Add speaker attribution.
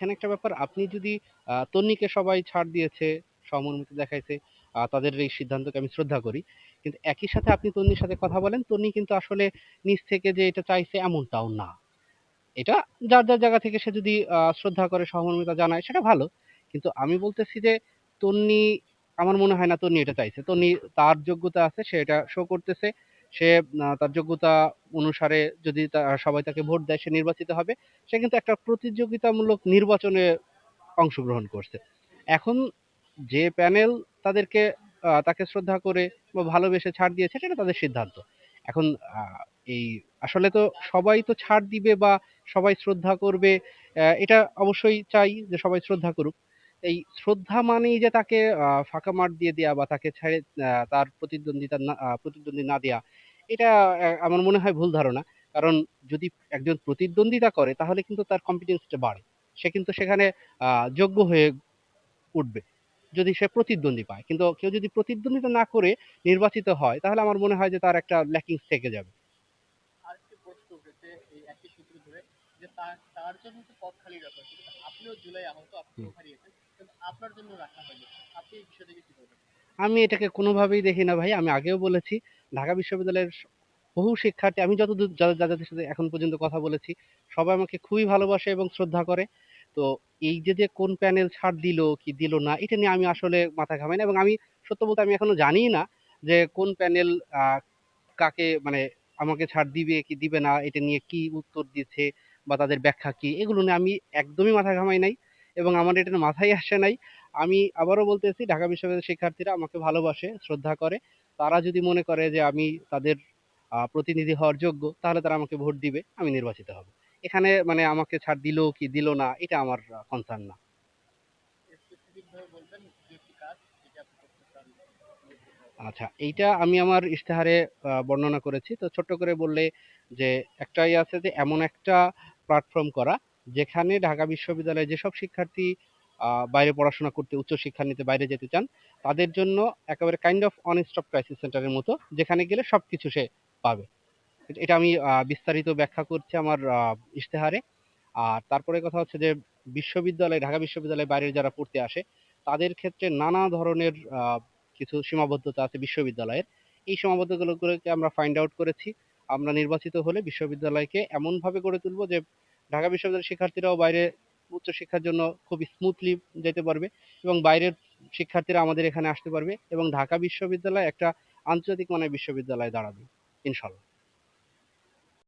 Speaker 1: এখানে একটা ব্যাপার আপনি যদি তন্নিকে সবাই ছাড় দিয়েছে, সহানুভূতি দেখাইছে, তাদের এই সিদ্ধান্তকে আমি শ্রদ্ধা করি। কিন্তু একই সাথে আপনি তন্নির সাথে কথা বলেন, তন্নি কিন্তু আসলে নিজ থেকে যে এটা চাইছে এমনটাও না। এটা যার, যার জায়গা থেকে সে যদি শ্রদ্ধা করে, সহমর্মিতা জানায় সেটা ভালো। কিন্তু আমি বলতেছি যে তন্নি আমার মনে হয় না তন্নি এটা চাইছে। তন্নি তার যোগ্যতা আছে সে এটা শো করতেছে। সে তার যোগ্যতা অনুসারে যদি সবাই তাকে ভোট দেয়, সে নির্বাচিত হবে। সে কিন্তু একটা প্রতিযোগিতামূলক নির্বাচনে অংশগ্রহণ করছে। এখন যে প্যানেল তাদেরকে তাকে শ্রদ্ধা করে বা ভালোবেসে ছাড় দিয়েছে, সেটা তাদের সিদ্ধান্ত। এখন এই, আসলে তো সবাই তো ছাড় দিবে বা সবাই শ্রদ্ধা করবে এটা অবশ্যই চাই যে সবাই শ্রদ্ধা করুক। এই শ্রদ্ধা মানেই যে তাকে ফাঁকা মাঠ দিয়ে দেয়া বা তাকে ছেড়ে তার প্রতিদ্বন্দ্বিতা প্রতিদ্বন্দ্বী না দেয়া এটা আমার মনে হয় ভুল ধারণা। কারণ যদি একজন প্রতিদ্বন্দ্বিতা করে তাহলে কিন্তু তার কম্পিটেন্সটা বাড়ে। সে কিন্তু সেখানে যোগ্য হয়ে উঠবে। যদি সে প্রতিদ্বন্দ্বী পায়। কিন্তু কেউ যদি প্রতিদ্বন্দ্বিতা না করে নির্বাচিত হয় তাহলে আমার মনে হয় যে তার একটা ল্যাকিংস থেকে যাবে।
Speaker 2: তার জন্য তো পদ খালি রাখা আপনিও জুলাই আহত, হারিয়েছেন। আপনার জন্য রাখা হয়নি। আপনি এই বিষয়টাকে কি বলবেন?
Speaker 1: আমি এটাকে কোনোভাবেই দেখি না ভাই। আমি আগেও বলেছি ঢাকা বিশ্ববিদ্যালয়ের বহু শিক্ষার্থী আমি যতদূর যা যাদের সাথে এখন পর্যন্ত কথা বলেছি, সবাই আমাকে খুবই ভালোবাসে এবং শ্রদ্ধা করে। তো এই যে, যে কোন প্যানেল ছাড় দিল কি দিল না এটা নিয়ে আমি আসলে মাথা ঘামাই না এবং আমি সত্য বলতে আমি এখনও জানি না যে কোন প্যানেল কাকে মানে আমাকে ছাড় দিবে কি দিবে না এটা নিয়ে কি উত্তর দিচ্ছে বা তাদের ব্যাখ্যা কি এগুলো নিয়ে আমি একদমই মাথা ঘামাই নাই এবং আমার এটা মাথায় আসে নাই। আমি আবারও বলতেছি ঢাকা বিশ্ববিদ্যালয়ের শিক্ষার্থীরা আমাকে ভালোবাসে, শ্রদ্ধা করে। তারা যদি মনে করে যে আমি তাদের প্রতিনিধি হওয়ার যোগ্য তাহলে তারা আমাকে ভোট দিবে, আমি নির্বাচিত হব। এখানে মানে আমাকে ছাড় দিল কি দিল না এটা আমার কনসার্ন না।
Speaker 2: স্পেসিফিক ভাবে বলবেন ২ টি কাজ যেটা আপনি করতে চান।
Speaker 1: আচ্ছা, এইটা আমি আমার ইশতেহারে বর্ণনা করেছি। তো ছোট্ট করে বললে যে একটাই আছে যে এমন একটা প্ল্যাটফর্ম করা যেখানে ঢাকা বিশ্ববিদ্যালয়ে যেসব শিক্ষার্থী বাইরে পড়াশোনা করতে উচ্চশিক্ষা নিতে বাইরে যেতে চান, তাদের জন্য একেবারে kind of one stop crisis সেন্টারের মতো যেখানে গেলে সবকিছু সে পাবে। এটা আমি বিস্তারিত ব্যাখ্যা করছি আমার ইশতেহারে। আর তারপরে কথা হচ্ছে যে বিশ্ববিদ্যালয় ঢাকা বিশ্ববিদ্যালয়ের বাইরে যারা পড়তে আসে, তাদের ক্ষেত্রে নানা ধরনের কিছু সীমাবদ্ধতা আছে বিশ্ববিদ্যালয়ের। এই সীমাবদ্ধতাগুলোকে আমরা ফাইন্ড আউট করেছি। আমরা নির্বাচিত হলে বিশ্ববিদ্যালয়কে এমনভাবে গড়ে তুলব যে ঢাকা বিশ্ববিদ্যালয়ের শিক্ষার্থীরাও বাইরে উচ্চশিক্ষার জন্য খুব স্মুথলি যেতে পারবে এবং বাইরের শিক্ষার্থীরা আমাদের এখানে আসতে পারবে এবং ঢাকা বিশ্ববিদ্যালয় একটা আন্তর্জাতিক মানের বিশ্ববিদ্যালয়ে দাঁড়াবে। ইনশাআল্লাহ।